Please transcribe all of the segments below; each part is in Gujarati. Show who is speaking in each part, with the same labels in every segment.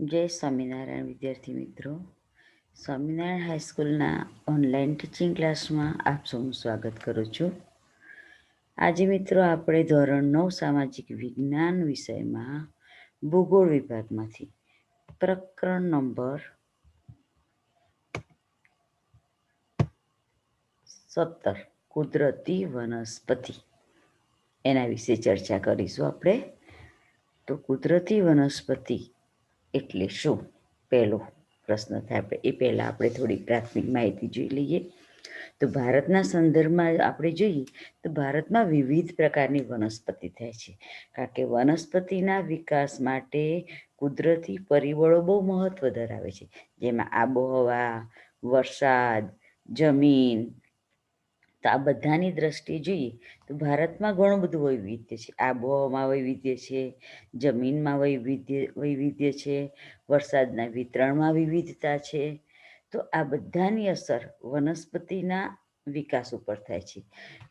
Speaker 1: જય સ્વામિનારાયણ, વિદ્યાર્થી મિત્રો. સ્વામિનારાયણ હાઈસ્કૂલના ઓનલાઈન ટીચિંગ ક્લાસમાં આપ સૌનું સ્વાગત કરું છું. આજે મિત્રો આપણે ધોરણ નવ સામાજિક વિજ્ઞાન વિષયમાં ભૂગોળ વિભાગમાંથી પ્રકરણ નંબર સત્તર, કુદરતી વનસ્પતિ. એના વિશે ચર્ચા કરીશું આપણે. તો કુદરતી વનસ્પતિ એટલે શું? પહેલો પ્રશ્ન થાય. આપણે એ પહેલાં આપણે થોડી પ્રાથમિક માહિતી જોઈ લઈએ. તો ભારતના સંદર્ભમાં આપણે જોઈએ તો ભારતમાં વિવિધ પ્રકારની વનસ્પતિ થાય છે. કારણ કે વનસ્પતિના વિકાસ માટે કુદરતી પરિબળો બહુ મહત્ત્વ ધરાવે છે. જેમાં આબોહવા, વરસાદ, જમીન તો આ બધાની દ્રષ્ટિએ જોઈએ તો ભારતમાં ઘણું બધું વૈવિધ્ય છે. આબોહવામાં વૈવિધ્ય છે, જમીનમાં વૈવિધ્ય વૈવિધ્ય છે, વરસાદના વિતરણમાં વિવિધતા છે. તો આ બધાની અસર વનસ્પતિના વિકાસ ઉપર થાય છે.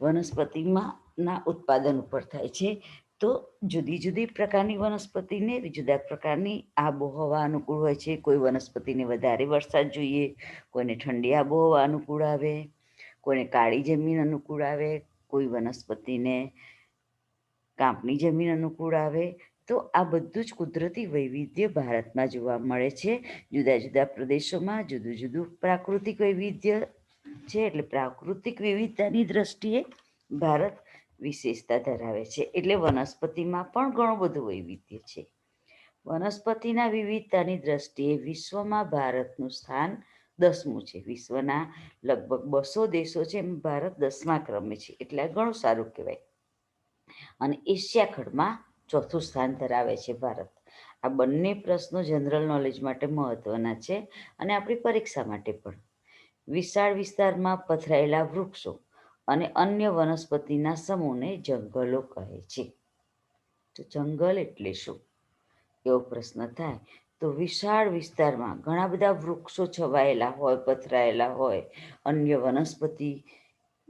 Speaker 1: વનસ્પતિમાં ના ઉત્પાદન ઉપર થાય છે. તો જુદી જુદી પ્રકારની વનસ્પતિને જુદા પ્રકારની આબોહવા અનુકૂળ હોય છે. કોઈ વનસ્પતિને વધારે વરસાદ જોઈએ, કોઈને ઠંડી આબોહવા અનુકૂળ આવે કોઈને કાળી જમીન અનુકૂળ આવે, કોઈ વનસ્પતિને કાંપની જમીન અનુકૂળ આવે, તો આ બધું જ કુદરતી વૈવિધ્ય ભારતમાં જોવા મળે છે. જુદા જુદા પ્રદેશોમાં જુદું જુદું પ્રાકૃતિક વૈવિધ્ય છે એટલે પ્રાકૃતિક વિવિધતાની દ્રષ્ટિએ ભારત વિશેષતા ધરાવે છે. એટલે વનસ્પતિમાં પણ ઘણું બધું વૈવિધ્ય છે. વનસ્પતિના વિવિધતાની દ્રષ્ટિએ વિશ્વમાં ભારતનું સ્થાન દસમું છે, વિશ્વના લગભગ બસો દેશો છે, એમ ભારત દસમા ક્રમે છે, એટલે ઘણું સારું કહેવાય. અને એશિયા ખંડમાં ચોથું સ્થાન ધરાવે છે ભારત. આ બંને પ્રશ્નો જનરલ નોલેજ માટે મહત્વના છે અને આપણી પરીક્ષા માટે પણ. વિશાળ વિસ્તારમાં પથરાયેલા વૃક્ષો અને અન્ય વનસ્પતિના સમૂહને જંગલો કહે છે. તો જંગલ એટલે શું? એવો પ્રશ્ન થાય તો વિશાળ વિસ્તારમાં ઘણા બધા વૃક્ષો છવાયેલા હોય, પથરાયેલા હોય, અન્ય વનસ્પતિ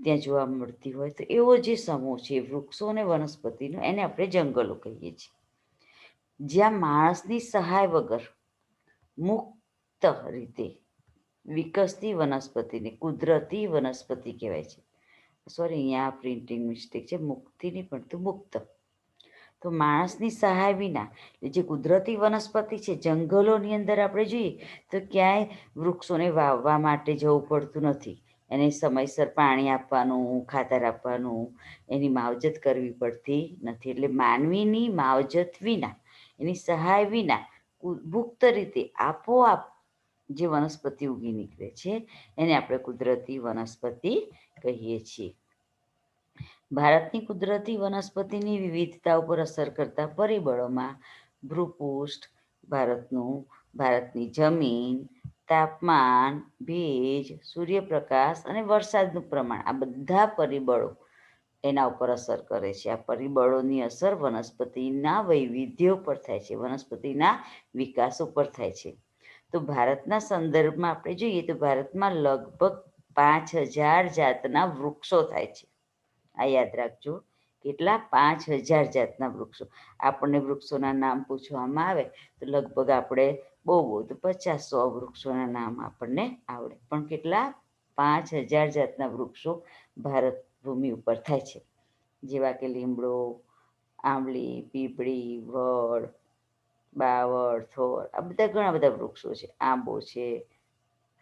Speaker 1: ત્યાં જોવા મળતી હોય. તો એવો જે સમૂહ છે, વૃક્ષો અને વનસ્પતિનો એને આપણે જંગલો કહીએ છીએ. જ્યાં માણસની સહાય વગર મુક્ત રીતે વિકસતી વનસ્પતિને કુદરતી વનસ્પતિ કહેવાય છે. સોરી અહીંયા પ્રિન્ટિંગ મિસ્ટેક છે. મુક્તિની પણ તો મુક્ત તો માણસની સહાય વિના જે કુદરતી વનસ્પતિ છે, જંગલોની અંદર આપણે જોઈએ તો ક્યાંય વૃક્ષોને વાવવા માટે જવું પડતું નથી. એને સમયસર પાણી આપવાનું, ખાતર આપવાનું, એની માવજત કરવી પડતી નથી. એટલે માનવીની માવજત વિના, એની સહાય વિના મુક્ત રીતે આપોઆપ જે વનસ્પતિ ઉગી નીકળે છે, એને આપણે કુદરતી વનસ્પતિ કહીએ છીએ. ભારતની કુદરતી વનસ્પતિની વિવિધતા ઉપર અસર કરતા પરિબળોમાં ભૂપૃષ્ઠ, ભારતનું, ભારતની જમીન, તાપમાન, ભેજ, સૂર્યપ્રકાશ અને વરસાદનું પ્રમાણ આ બધા પરિબળો એના ઉપર અસર કરે છે. આ પરિબળોની અસર વનસ્પતિના વૈવિધ્ય ઉપર થાય છે, વનસ્પતિના વિકાસ ઉપર થાય છે. તો ભારતના સંદર્ભમાં આપણે જોઈએ તો ભારતમાં લગભગ પાંચ હજાર જાતના વૃક્ષો થાય છે. આ યાદ રાખજો. કેટલા પાંચ હજાર જાતના વૃક્ષો. આપણને વૃક્ષોના નામ પૂછવામાં આવે તો લગભગ આપણે બહુ બહુ તો પચાસ સો વૃક્ષોના નામ આપણને આવડે. પણ કેટલા પાંચ હજાર જાતના વૃક્ષો ભારત ભૂમિ ઉપર થાય છે. જેવા કે લીમડો, આંબલી, પીપળી, વડ, બાવળ, થોર, આ બધા ઘણા બધા વૃક્ષો છે. આંબો છે.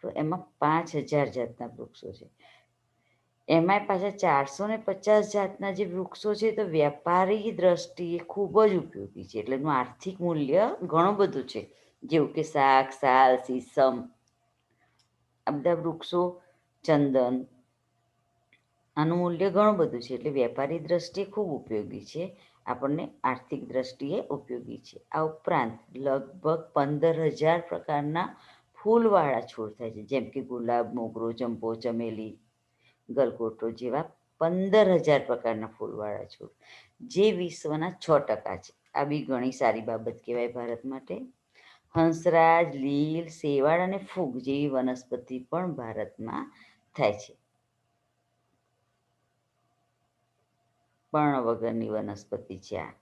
Speaker 1: તો એમાં પાંચ હજાર જાતના વૃક્ષો છે. એમાંય પાછા ચારસો ને પચાસ જાતના જે વૃક્ષો છે તો વેપારી દ્રષ્ટિએ ખૂબ જ ઉપયોગી છે. એટલે એનું આર્થિક મૂલ્ય ઘણું બધું છે. જેવું કે શાક, સાલ સીસમ આ બધા વૃક્ષો, ચંદન, આનું મૂલ્ય ઘણું બધું છે. એટલે વેપારી દ્રષ્ટિએ ખૂબ ઉપયોગી છે. આપણને આર્થિક દ્રષ્ટિએ ઉપયોગી છે. આ ઉપરાંત લગભગ પંદર હજાર પ્રકારના ફૂલવાળા છોડ થાય છે. જેમ કે ગુલાબ, મોગરો ચંપો ચમેલી ગલગોટો જેવા પંદર હજાર પ્રકારના ફૂલવાળા છોડ, જે વિશ્વના છ ટકા છે. આ બી ઘણી સારી બાબત કહેવાય ભારત માટે. હંસરાજ, લીલ શેવાળ અને ફૂગ જેવી વનસ્પતિ પણ ભારતમાં થાય છે. પર્ણ વગરની વનસ્પતિ છે આ.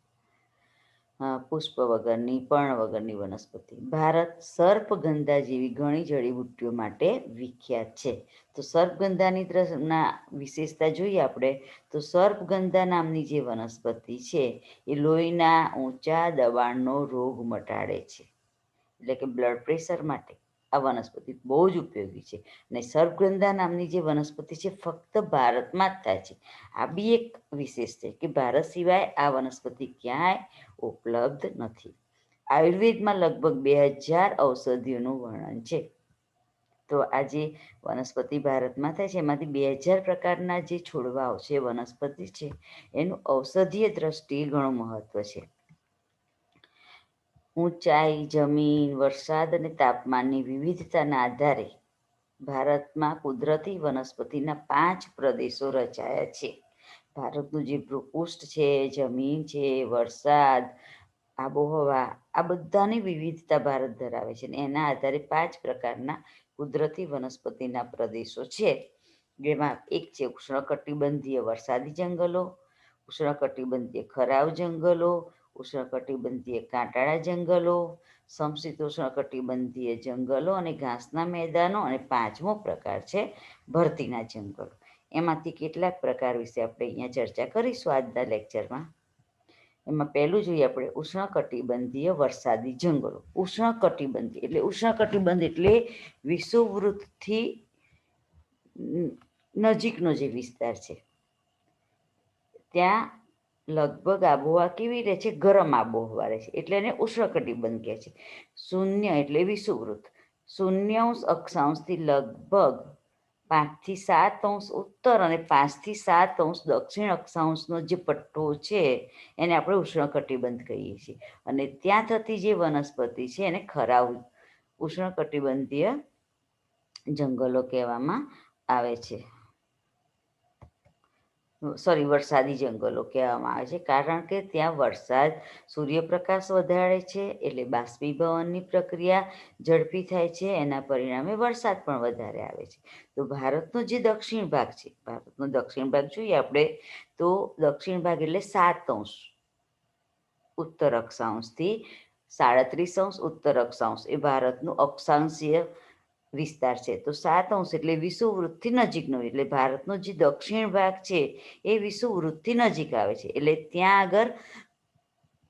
Speaker 1: પુષ્પ વગરની, પર્ણ વગરની વનસ્પતિ. ભારત સર્પગંધા જેવી ઘણી જડીબુટ્ટીઓ માટે વિખ્યાત છે. તો સર્પગંધાની ના વિશેષતા જોઈએ આપણે. તો સર્પગંધા નામની જે વનસ્પતિ છે, એ લોહીના ઊંચા દબાણનો રોગ મટાડે છે. એટલે કે બ્લડ પ્રેશર માટે. આ વનસ્પતિ બહુ જ ઉપયોગી છે. અને સર્પગંધા નામની જે વનસ્પતિ છે, ફક્ત ભારતમાં જ થાય છે. આ બી એક વિશેષ છે કે ભારત સિવાય આ વનસ્પતિ ક્યાંય ઉપલબ્ધ નથી. આયુર્વેદમાં લગભગ બે હજાર ઔષધિઓનું વર્ણન છે. તો આ જે વનસ્પતિ ભારતમાં થાય છે, એમાંથી બે હજાર પ્રકારના જે છોડવાઓ છે, વનસ્પતિ છે, એનું ઔષધીય દ્રષ્ટિએ ઘણું મહત્વ છે. ઊંચાઈ, જમીન, વરસાદ અને તાપમાનની વિવિધતાના આધારે ભારતમાં કુદરતી વનસ્પતિના પાંચ પ્રદેશો રચાયા છે. ભારતનું જે ભૂપૃષ્ઠ છે, જમીન છે, વરસાદ, આબોહવા, આ બધાની વિવિધતા ભારત ધરાવે છે અને એના આધારે પાંચ પ્રકારના કુદરતી વનસ્પતિના પ્રદેશો છે. જેમાં એક છે ઉષ્ણકટિબંધીય વરસાદી જંગલો, ઉષ્ણકટિબંધીય ખરાવ જંગલો ઉષ્ણકટિબંધીય કાંટાળા જંગલો, સમશીતોષ્ણ કટિબંધીય જંગલો અને ઘાસના મેદાનો અને પાંચમો પ્રકાર છે ભરતીના જંગલો. એમાંથી કેટલાક પ્રકાર વિશે આપણે અહીંયા ચર્ચા કરીશું આજના લેક્ચરમાં. એમાં પહેલું જોઈએ આપણે ઉષ્ણકટિબંધીય વરસાદી જંગલો. ઉષ્ણકટિબંધી એટલે ઉષ્ણકટિબંધ એટલે વિષુવવૃત્તથી નજીકનો જે વિસ્તાર છે. ત્યાં લગભગ આબોહવા કેવી રહે છે? ગરમ આબોહવા રહે છે. એટલે એને ઉષ્ણકટિબંધ કહે છે. શૂન્ય એટલે વિષુવૃત શૂન્યાંશ અક્ષાંશથી લગભગ પાંચથી સાત અંશ ઉત્તર અને પાંચથી સાત અંશ દક્ષિણ અક્ષાંશનો જે પટ્ટો છે, એને આપણે ઉષ્ણકટિબંધ કહીએ છીએ. અને ત્યાં થતી જે વનસ્પતિ છે, એને ખરાવ ઉષ્ણકટિબંધીય જંગલો કહેવામાં આવે છે. સોરી વરસાદી જંગલો કહેવામાં આવે છે. કારણ કે ત્યાં વરસાદ સૂર્યપ્રકાશ વધારે છે એટલે બાષ્પીભવનની પ્રક્રિયા ઝડપી થાય છે. એના પરિણામે વરસાદ પણ વધારે આવે છે. તો ભારતનો જે દક્ષિણ ભાગ છે, ભારતનો દક્ષિણ ભાગ જોઈએ આપણે, તો દક્ષિણ ભાગ એટલે સાત અંશ ઉત્તર અક્ષાંશથી સાડત્રીસ અંશ ઉત્તર અક્ષાંશ એ ભારતનું અક્ષાંશીય વિસ્તાર છે. તો સાત અંશ એટલે વિષુવવૃત્તથી નજીકનો, એટલે ભારતનો જે દક્ષિણ ભાગ છે, એ વિષુવવૃત્તથી નજીક આવે છે. એટલે ત્યાં આગળ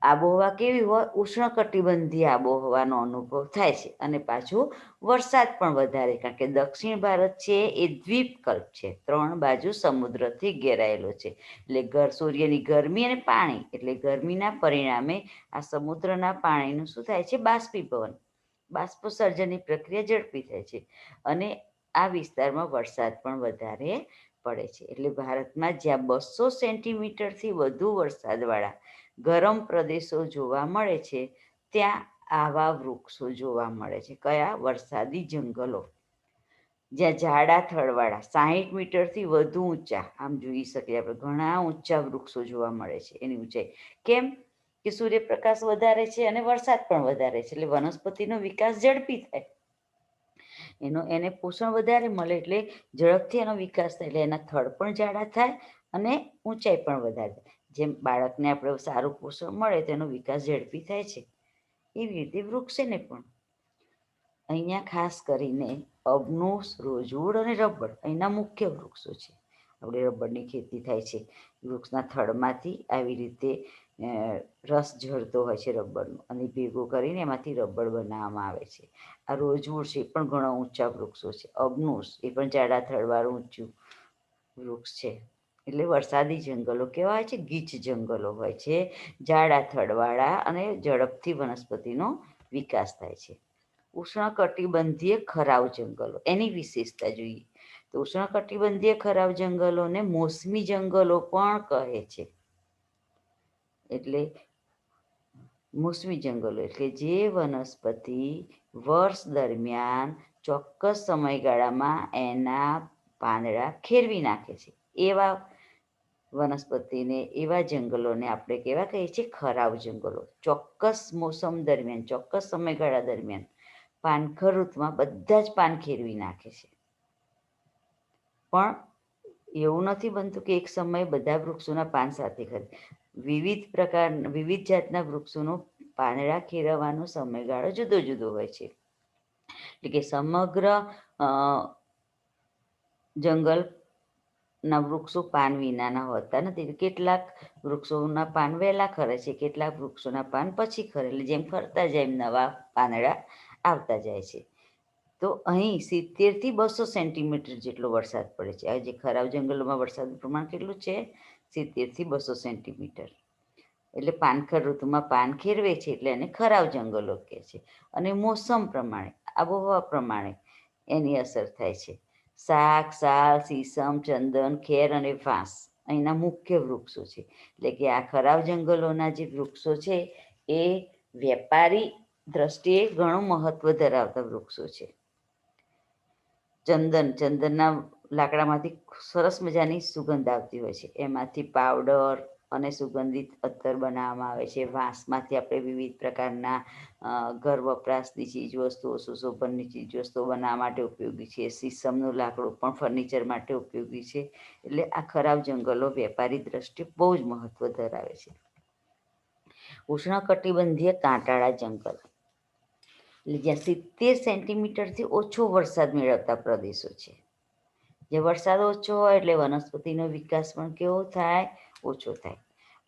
Speaker 1: આબોહવા કેવી હોય? ઉષ્ણકટિબંધીય આબોહવાનો અનુભવ થાય છે. અને પાછું વરસાદ પણ વધારે, કારણ કે દક્ષિણ ભારત છે એ દ્વીપકલ્પ છે. ત્રણ બાજુ સમુદ્રથી ઘેરાયેલો છે. એટલે ઘર સૂર્યની ગરમી અને પાણી, એટલે ગરમીના પરિણામે આ સમુદ્રના પાણીનું શું થાય છે? બાષ્પીભવન. બાષ્પોસર્જનની પ્રક્રિયા ઝડપી થાય છે અને આ વિસ્તારમાં વરસાદ પણ વધારે પડે છે. એટલે ભારતમાં જ્યાં બસો સેન્ટીમીટરથી વધુ વરસાદવાળા ગરમ પ્રદેશો જોવા મળે છે, ત્યાં આવા વૃક્ષો જોવા મળે છે. કયા? વરસાદી જંગલો. જ્યાં જાડા થળવાળા સાહીઠ મીટરથી વધુ ઊંચા, આમ જોઈ શકીએ આપણે, ઘણા ઊંચા વૃક્ષો જોવા મળે છે એની ઊંચાઈ. કેમ? કે સૂર્યપ્રકાશ વધારે છે અને વરસાદ પણ વધારે છે. એટલે વનસ્પતિનો વિકાસ ઝડપી થાય. એનો, એને પોષણ વધારે મળે એટલે ઝડપથી એનો વિકાસ થાય. એટલે એના થડ પણ જાડા થાય અને ઊંચાઈ પણ વધારે જેમ બાળકને આપણે સારું પોષણ મળે તો એનો વિકાસ ઝડપી થાય છે. એવી રીતે વૃક્ષને પણ. અહીંયા ખાસ કરીને અબનુસ, રોજવૂડ અને રબર અહીંના મુખ્ય વૃક્ષો છે. આપણે રબરની ખેતી થાય છે. વૃક્ષના થડમાંથી આવી રીતે રસ ઝરતો હોય છે રબરનો. અને ભેગો કરીને એમાંથી રબર બનાવવામાં આવે છે. આ રોજવુડ છે એ પણ ઘણા ઊંચા વૃક્ષો છે. અબનુસ એ પણ જાડા થડવાળું ઊંચું વૃક્ષ છે. એટલે વરસાદી જંગલો કેવા છે, ગીચ જંગલો હોય છે. જાડા થડવાળા અને ઝડપથી વનસ્પતિનો વિકાસ થાય છે. ઉષ્ણકટિબંધીય ખરાવ જંગલો. એની વિશેષતા જોઈએ. તો ઉષ્ણકટિબંધીય ખરાવ જંગલોને મોસમી જંગલો પણ કહે છે. એટલે મોસમી જંગલો, એટલે જે વનસ્પતિ વર્ષ દરમિયાન ચોક્કસ સમયગાળામાં એના પાંદડા ખેરવી નાખે છે. એવા વનસ્પતિને, એવા જંગલોને આપણે કેવા કહીએ છીએ? ખરાબ જંગલો. ચોક્કસ મોસમ દરમિયાન, ચોક્કસ સમયગાળા દરમિયાન પાનખર ઋતુમાં બધા જ પાન ખેરવી નાખે છે. પણ એવું નથી બનતું કે એક સમયે બધા વૃક્ષોના પાન સાથે ખરે. વિવિધ પ્રકાર, વિવિધ જાતના વૃક્ષોનો પાંદડા ખેરવાનો સમયગાળો જુદો જુદો હોય છે. એટલે કે સમગ્ર જંગલના વૃક્ષો પાન વિનાના હોતા નથી. કેટલાક વૃક્ષોના પાન વહેલા ખરે છે, કેટલાક વૃક્ષોના પાન પછી ખરે. એટલે જેમ ખરતા જાય, એમ નવા પાંદડા આવતા જાય છે. તો અહીં સિત્તેરથી બસો સેન્ટીમીટર જેટલો વરસાદ પડે છે. આ જે ખરાબ જંગલોમાં વરસાદનું પ્રમાણ કેટલું છે? સિત્તેરથી બસો સેન્ટીમીટર. એટલે પાનખર ઋતુમાં પાન ખેરવે છે એટલે એને ખરાવ જંગલો કહે છે. અને મોસમ પ્રમાણે, આબોહવા પ્રમાણે એની અસર થાય છે. શાક, સાલ સીસમ ચંદન, ખેર અને ફાંસ અહીંના મુખ્ય વૃક્ષો છે. એટલે કે આ ખરાબ જંગલોના જે વૃક્ષો છે એ વેપારી દ્રષ્ટિએ ઘણું મહત્વ ધરાવતા વૃક્ષો છે. ચંદન, ચંદનના લાકડામાંથી સરસ મજાની સુગંધ આવતી હોય છે. એમાંથી પાવડર અને સુગંધિત અત્તર બનાવવામાં આવે છે. વાંસમાંથી આપણે વિવિધ પ્રકારના ઘર વપરાશની ચીજવસ્તુઓ સુશોભનની ચીજવસ્તુઓ બનાવવા માટે ઉપયોગી છે. સીસમનું લાકડું પણ ફર્નિચર માટે ઉપયોગી છે. એટલે આ ખરાબ જંગલો વેપારી દ્રષ્ટિએ બહુ જ મહત્વ ધરાવે છે. ઉષ્ણકટિબંધીય કાંટાળા જંગલ. એટલે જ્યાં સિત્તેર સેન્ટીમીટરથી ઓછો વરસાદ મેળવતા પ્રદેશો છે. જે વરસાદ ઓછો હોય એટલે વનસ્પતિનો વિકાસ પણ કેવો થાય? ઓછો થાય.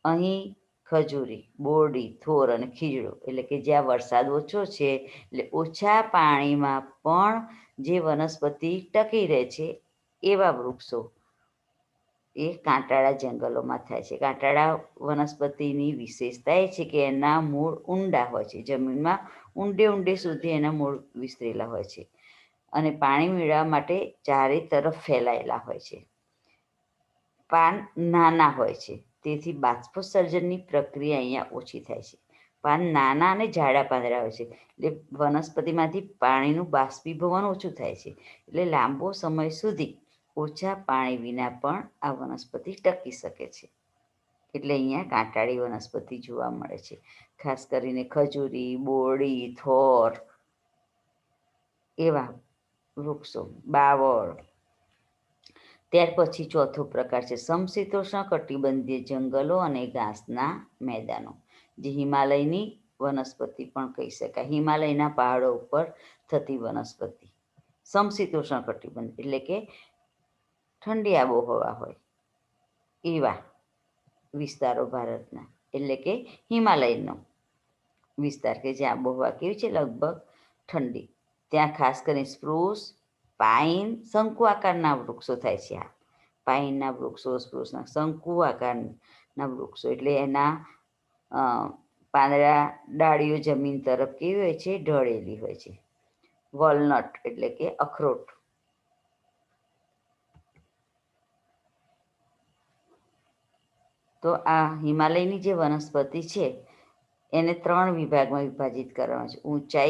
Speaker 1: અહીં ખજૂરી, બોરડી, થોર અને ખીજડો એટલે કે જ્યાં વરસાદ ઓછો છે, એટલે ઓછા પાણીમાં પણ જે વનસ્પતિ ટકી રહે છે, એવા વૃક્ષો એ કાંટાળા જંગલોમાં થાય છે. કાંટાળા વનસ્પતિની વિશેષતા એ છે કે એના મૂળ ઊંડા હોય છે. જમીનમાં ઊંડે ઊંડે સુધી એના મૂળ વિસ્તરેલા હોય છે. અને પાણી મેળવવા માટે ચારે તરફ ફેલાયેલા હોય છે. પાન નાના હોય છે, તેથી બાષ્પોત્સર્જનની પ્રક્રિયા અહીંયા ઓછી થાય છે. પાન નાના અને જાડા પાંદડા હોય છે, એટલે વનસ્પતિમાંથી પાણીનું બાષ્પીભવન ઓછું થાય છે, એટલે લાંબો સમય સુધી ઓછા પાણી વિના પણ આ વનસ્પતિ ટકી શકે છે. એટલે અહીંયા કાંટાળી વનસ્પતિ જોવા મળે છે, ખાસ કરીને ખજૂરી, બોડી, થોર, એવા વૃક્ષો, બાવળ. ત્યાર પછી ચોથો પ્રકાર છે સમશીતોષ્ણ કટિબંધીય જંગલો અને ઘાસના મેદાનો, જે હિમાલયની વનસ્પતિ પણ કહી શકાય. હિમાલયના પહાડો ઉપર થતી વનસ્પતિ. સમશીતોષ્ણ કટિબંધ એટલે કે ઠંડી આબોહવા હોય એવા વિસ્તારો ભારતના. એટલે કે હિમાલયનો વિસ્તાર કે જે આબોહવા કેવી છે? લગભગ ઠંડી. ત્યાં ખાસ કરીને સ્પ્રૂસ પાઇન, શંકુ આકારના વૃક્ષો થાય છે આ. પાઇનના વૃક્ષો સ્પ્રૂસના શંકુ આકારના વૃક્ષો એટલે એના પાંદડા, ડાળીઓ જમીન તરફ કેવી હોય છે? ઢળેલી હોય છે. વોલનટ એટલે કે અખરોટ. તો આ હિમાલયની જે વનસ્પતિ છે, એને ત્રણ વિભાગમાં વિભાજિત કરવામાં છે.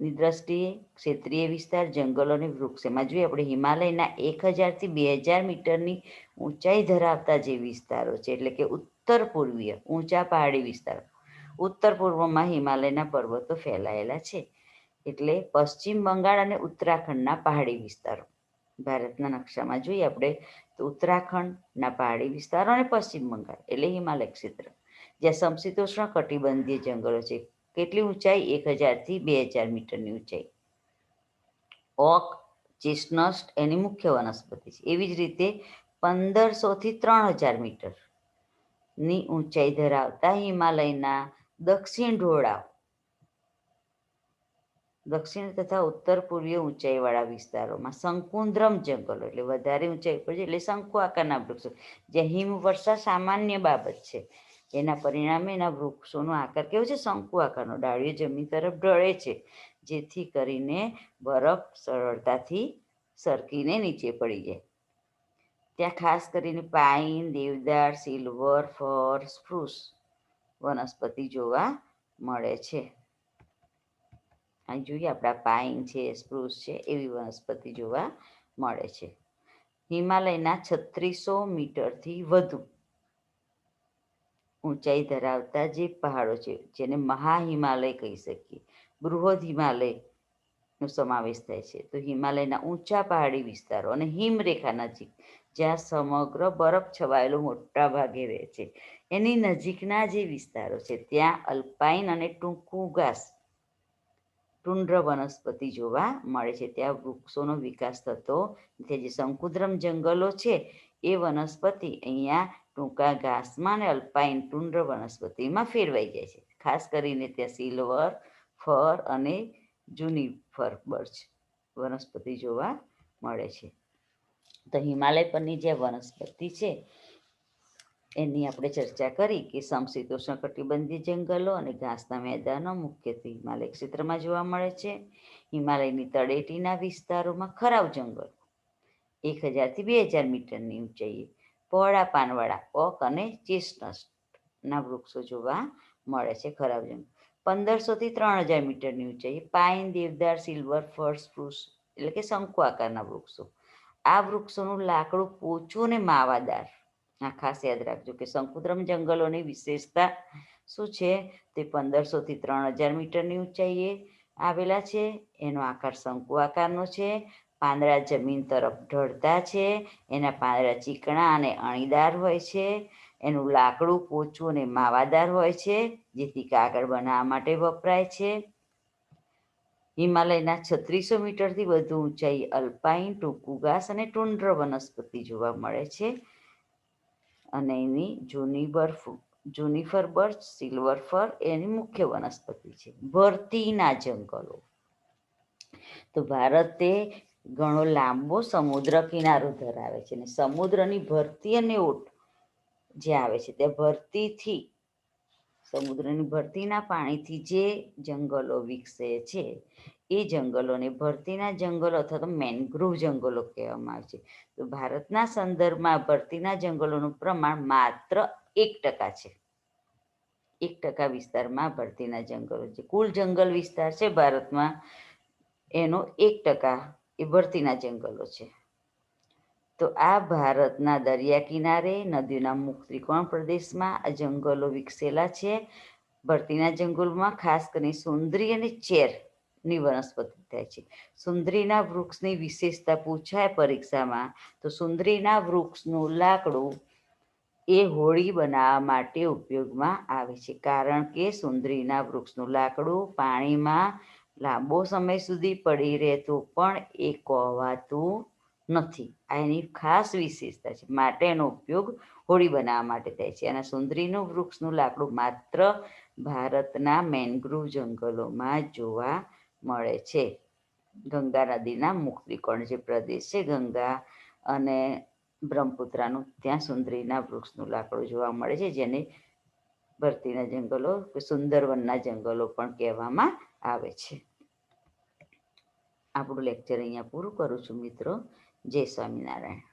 Speaker 1: ઊંચાઈની દ્રષ્ટિએ ક્ષેત્રીય વિસ્તાર, જંગલો અને વૃક્ષ. એમાં જોઈએ, આપણે હિમાલયના એક હજારથી બે હજાર મીટરની ઊંચાઈ ધરાવતા જે વિસ્તારો છે, એટલે કે ઉત્તર પૂર્વીય, ઊંચા પહાડી વિસ્તારો. ઉત્તર પૂર્વમાં હિમાલયના પર્વતો ફેલાયેલા છે, એટલે પશ્ચિમ બંગાળ અને ઉત્તરાખંડના પહાડી વિસ્તારો. ભારતના નકશામાં જોઈએ, આપણે તો ઉત્તરાખંડના પહાડી વિસ્તારો અને પશ્ચિમ બંગાળ, એટલે હિમાલય ક્ષેત્ર. જ્યાં સમશીતોષ્ણ કટિબંધીય જંગલો છે કેટલી ઊંચાઈ? એક હજારથી બે હજાર મીટરની ઊંચાઈ. ઓક ચેસ્નસ્ટ એની મુખ્ય વનસ્પતિ છે. એવી જ રીતે પંદરસોથી ત્રણ હજાર મીટરની ઊંચાઈ ધરાવતા હિમાલયના દક્ષિણ ઢોળાવ, દક્ષિણ તથા ઉત્તર પૂર્વીય ઊંચાઈવાળા વિસ્તારોમાં શંકુદ્રમ જંગલો, એટલે વધારે ઊંચાઈ પર છે, એટલે શંકુ આકારના વૃક્ષો, જ્યાં હિમવર્ષા સામાન્ય બાબત છે. એના પરિણામે એના વૃક્ષોનો આકાર કેવો છે? શંકુ આકારનો. ડાળીઓ જમીન તરફ ઢળે છે, જેથી કરીને બરફ સરળતાથી સરકીને નીચે પડી જાય. ત્યાં ખાસ કરીને પાઇન દેવદાર, સિલ્વર, ફર, સ્પ્રુસ વનસ્પતિ જોવા મળે છે. અહીં જોઈએ આપણા પાઇન છે, સ્પ્રુસ છે, એવી વનસ્પતિ જોવા મળે છે. હિમાલયના છત્રીસો મીટરથી વધુ ઊંચાઈ ધરાવતા જે પહાડો છે, જેને મહાહિમાલય કહી શકીએ. બૃહદ હિમાલયનો સમાવેશ થાય છે. તો હિમાલયના ઊંચા પહાડી વિસ્તારો અને હિમરેખા નજીક, જ્યાં સમગ્ર બરફ છવાયેલો મોટા ભાગે રહે છે. એની નજીકના જે વિસ્તારો છે, ત્યાં અલ્પાઇન અને ટૂંકું ઘાસ, ટુંડ્ર વનસ્પતિ જોવા મળે છે. ત્યાં વૃક્ષોનો વિકાસ થતો નથી જે શંકુદ્રમ જંગલો છે, એ વનસ્પતિ અહીંયા ટૂંકા ઘાસમાં અને અલ્પાઇન ટુંડ્ર વનસ્પતિમાં ફેરવાઈ જાય છે. ખાસ કરીને ત્યાં સિલ્વર, ફર અને જૂની ફર બર્ચ વનસ્પતિ જોવા મળે છે. તો હિમાલય પરની જે વનસ્પતિ છે, એની આપણે ચર્ચા કરી કે સમશીતોષ્ણ કટિબંધીય જંગલો અને ઘાસના મેદાનો મુખ્યત્વે હિમાલય ક્ષેત્રમાં જોવા મળે છે. હિમાલયની તળેટીના વિસ્તારોમાં ખરાબ જંગલો એક હજારથી બે હજાર મીટરની ઊંચાઈએ પહોળા પાનવાળા ઓક અને ચેસ્ટનટના વૃક્ષો જોવા મળે છે ખરાબ જંગલ પંદરસોથી ત્રણ હજાર મીટરની ઊંચાઈએ પાઇન, દેવદાર, સિલ્વર, ફર, સ્પ્રુસ એટલે કે શંકુ આકારના વૃક્ષો. આ વૃક્ષોનું લાકડું પોચું અને માવાદાર. આ ખાસ યાદ રાખજો કે શંકુદ્રમ જંગલોની વિશેષતા શું છે? તે પંદરસોથી ત્રણ હજાર મીટરની ઊંચાઈએ આવેલા છે. એનો આકાર શંકુ આકારનો છે. પાંદડા જમીન તરફ ઢળતા છે. એના પાંદડા ચીકણા અને અણીદાર હોય છે. એનું લાકડું પોચું અને માવાદાર હોય છે, જેથી કાગળ બનાવવા માટે વપરાય છે. હિમાલયના છત્રીસો મીટરથી વધુ ઊંચાઈ અલ્પાઇન ટૂંકું ઘાસ અને ટુંડ્ર વનસ્પતિ જોવા મળે છે. અને એની જૂની બર્ફ જુનિફર બર્ચ સિલ્વર ફર, એની મુખ્ય વનસ્પતિ છે. ભરતીના જંગલો. તો ભારતે ઘણો લાંબો સમુદ્ર કિનારો ધરાવે છે અને સમુદ્રની ભરતી અને ઓટ જે આવે છે તે ભરતીથી, સમુદ્રની ભરતીના પાણીથી જે જંગલો વિકસે છે, એ જંગલોને ભરતીના જંગલો અથવા તો મેનગ્રુવ જંગલો કહેવામાં આવે છે. તો ભારતના સંદર્ભમાં ભરતીના જંગલોનું પ્રમાણ માત્ર એક ટકા છે. એક ટકા વિસ્તારમાં ભરતીના જંગલો છે. કુલ જંગલ વિસ્તાર છે ભારતમાં, એનો એક ટકા એ ભરતીના જંગલો છે. તો આ ભારતના દરિયા કિનારે નદીના મુખ ત્રિકોણ પ્રદેશમાં આ જંગલો વિકસેલા છે. ભરતીના જંગલોમાં ખાસ કરીને સુંદરી અને ચેરની વનસ્પતિ થાય છે. સુંદરીના વૃક્ષની વિશેષતા પૂછાય પરીક્ષામાં, તો સુંદરીના વૃક્ષનું લાકડું એ હોળી બનાવવા માટે ઉપયોગમાં આવે છે. કારણ કે સુંદરીના વૃક્ષનું લાકડું પાણીમાં લાંબો સમય સુધી પડી રહેતું પણ એ કોવાતું નથી. આ એની ખાસ વિશેષતા છે. માટે એનો ઉપયોગ હોળી બનાવવા માટે થાય છે. અને સુંદરીનું વૃક્ષનું લાકડું માત્ર ભારતના મેનગ્રુવ જંગલોમાં જોવા મળે છે. ગંગા નદીના મુક્તિકોણ જે પ્રદેશ છે, ગંગા અને બ્રહ્મપુત્રાનું ત્યાં સુંદરીના વૃક્ષનું લાકડું જોવા મળે છે, જેને ભરતીના જંગલો કે સુંદરવનના જંગલો પણ કહેવામાં આવે છે. આપણું લેક્ચર અહીંયા પૂરું કરું છું મિત્રો. જય સ્વામિનારાયણ.